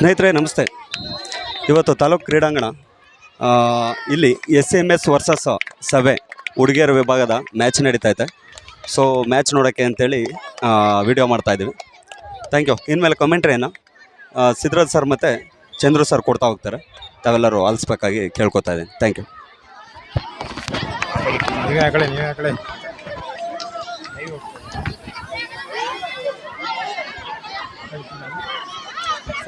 ಸ್ನೇಹಿತರೆ, ನಮಸ್ತೆ. ಇವತ್ತು ತಾಲೂಕು ಕ್ರೀಡಾಂಗಣ ಇಲ್ಲಿ ಎಸ್ ಎಂ ಎಸ್ ವರ್ಸಸ್ ಸಭೆ ಹುಡುಗಿಯರ ವಿಭಾಗದ ಮ್ಯಾಚ್ ನಡೀತೈತೆ ಸೊ ಮ್ಯಾಚ್ ನೋಡೋಕ್ಕೆ ಅಂತೇಳಿ ವಿಡಿಯೋ ಮಾಡ್ತಾಯಿದ್ದೀವಿ ಥ್ಯಾಂಕ್ ಯು ಇನ್ಮೇಲೆ ಕಮೆಂಟ್ರಿಯನ್ನು ಸಿದ್ಧರಾಜ್ ಸರ್ ಮತ್ತು ಚಂದ್ರು ಸರ್ ಕೊಡ್ತಾ ಹೋಗ್ತಾರೆ. ತಾವೆಲ್ಲರೂ ಆಲಿಸ್ಬೇಕಾಗಿ ಕೇಳ್ಕೊತಾ ಇದ್ದೀನಿ. ಥ್ಯಾಂಕ್ ಯು ನೀವೇ ಆ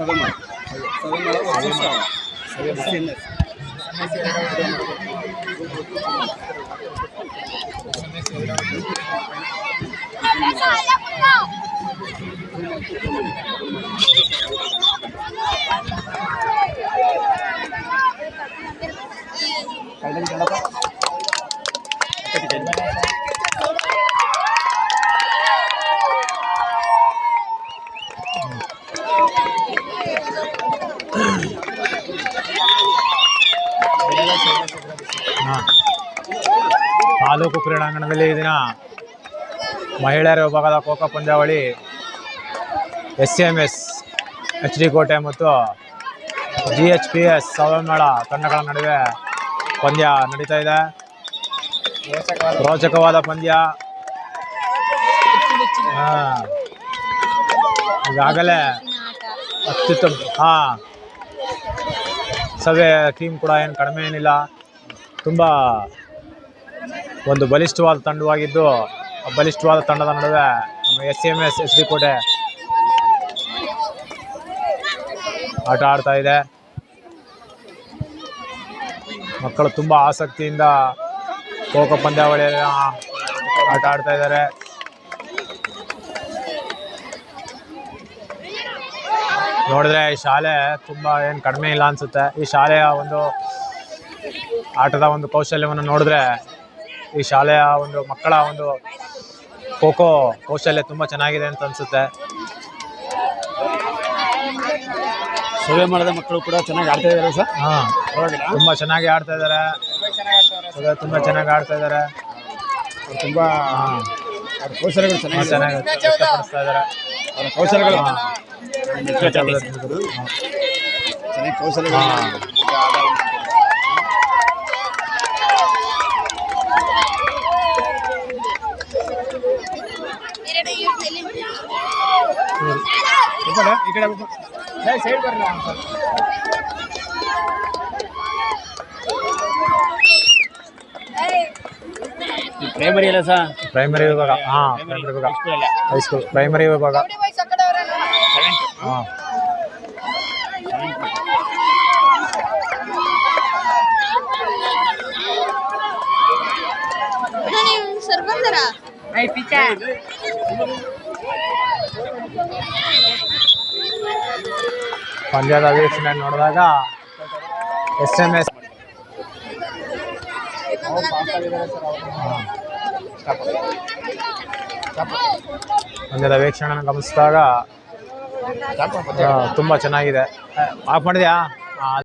ಕಡೆ ನೀವೇ ಆ ಕಡೆ ತಾಲೂಕು ಕ್ರೀಡಾಂಗಣದಲ್ಲಿ ಈ ದಿನ ಮಹಿಳೆಯರ ವಿಭಾಗದ ಖೋಖೋ ಪಂದ್ಯಾವಳಿ S M S H D Kote ಮತ್ತು ಜಿ ಎಚ್ ಪಿ ಎಸ್ ಸವಮೇಳ ತಂಡಗಳ ನಡುವೆ ಪಂದ್ಯ ನಡೀತಾ ಇದೆ. ರೋಚಕವಾದ ಪಂದ್ಯ. ಈಗಾಗಲೇ ಅತ್ಯುತ್ತಮ. ಹಾಂ. ಸವೆ ಟೀಮ್ ಕೂಡ ಏನು ಕಡಿಮೆ ಏನಿಲ್ಲ. ತುಂಬ ಒಂದು ಬಲಿಷ್ಠವಾದ ತಂಡವಾಗಿದ್ದು ಬಲಿಷ್ಠವಾದ ತಂಡದ ನಡುವೆ ನಮ್ಮ S M S S D Kote ಆಟ ಆಡ್ತಾ ಇದೆ. ಮಕ್ಕಳು ತುಂಬ ಆಸಕ್ತಿಯಿಂದ ಖೋಖೋ ಪಂದ್ಯಾವಳಿಯನ್ನು ಆಟ ಆಡ್ತಾ ಇದ್ದಾರೆ. ನೋಡಿದ್ರೆ ಈ ಶಾಲೆ ತುಂಬ ಏನು ಕಡಿಮೆ ಇಲ್ಲ ಅನಿಸುತ್ತೆ. ಈ ಶಾಲೆಯ ಒಂದು ಆಟದ ಒಂದು ಕೌಶಲ್ಯವನ್ನು ನೋಡಿದ್ರೆ ಈ ಶಾಲೆಯ ಒಂದು ಮಕ್ಕಳ ಒಂದು ಖೋಖೋ ಕೌಶಲ್ಯ ತುಂಬ ಚೆನ್ನಾಗಿದೆ ಅಂತ ಅನಿಸುತ್ತೆ. ಸೇವೆ ಮಾಡಿದ ಮಕ್ಕಳು ಕೂಡ ಚೆನ್ನಾಗಿ ಆಡ್ತಾ ಇದ್ದಾರೆ ಸರ್? ಹಾಂ ತುಂಬ ಚೆನ್ನಾಗಿ ಆಡ್ತಾ ಇದ್ದಾರೆ. ತುಂಬಾ ಚೆನ್ನಾಗಿ ಆಡ್ತಾ ಇದ್ದಾರೆ. ತುಂಬ ಕೌಶಲ್ಯಗಳು ಚೆನ್ನಾಗಿ ಚೆನ್ನಾಗಿ ವ್ಯಕ್ತಪಡಿಸ್ತಾ ಇದ್ದಾರೆ. ಕೌಶಲ್ಯಗಳು ಹಾಂ. ಚೆನ್ನಾಗಿ ಕೌಶಲ್ಯಗಳು ಹಾಂ. ಈ ಕಡೆ ಈ ಕಡೆ ಬರ್ಬೇಕು. ಏ, ಸೈಡ್ ಬರ್ರಿ ಒಂದ್ ಸ್ವಲ್ಪ. ಈ ಪ್ರೈಮರಿ ಅಲ್ಲ ಸರ್ ಪ್ರೈಮರಿ ವಿಭಾಗ. ಹಾ ಪ್ರೈಮರಿ ವಿಭಾಗ. ಹೈಸ್ಕೂಲ್ ಪ್ರೈಮರಿ ವಿಭಾಗ. ಹಾಂ ಸರ್ ಬಂದರ ಪಂದ್ಯದ ವೀಕ್ಷಣೆ ನೋಡಿದಾಗ ಎಸ್ ಎಂ ಎಸ್ ಪಂದ್ಯದ ವೀಕ್ಷಣೆ ಗಮನಿಸಿದಾಗ ತುಂಬ ಚೆನ್ನಾಗಿದೆ. ಆಫ್ ಮಾಡಿದ್ಯಾ?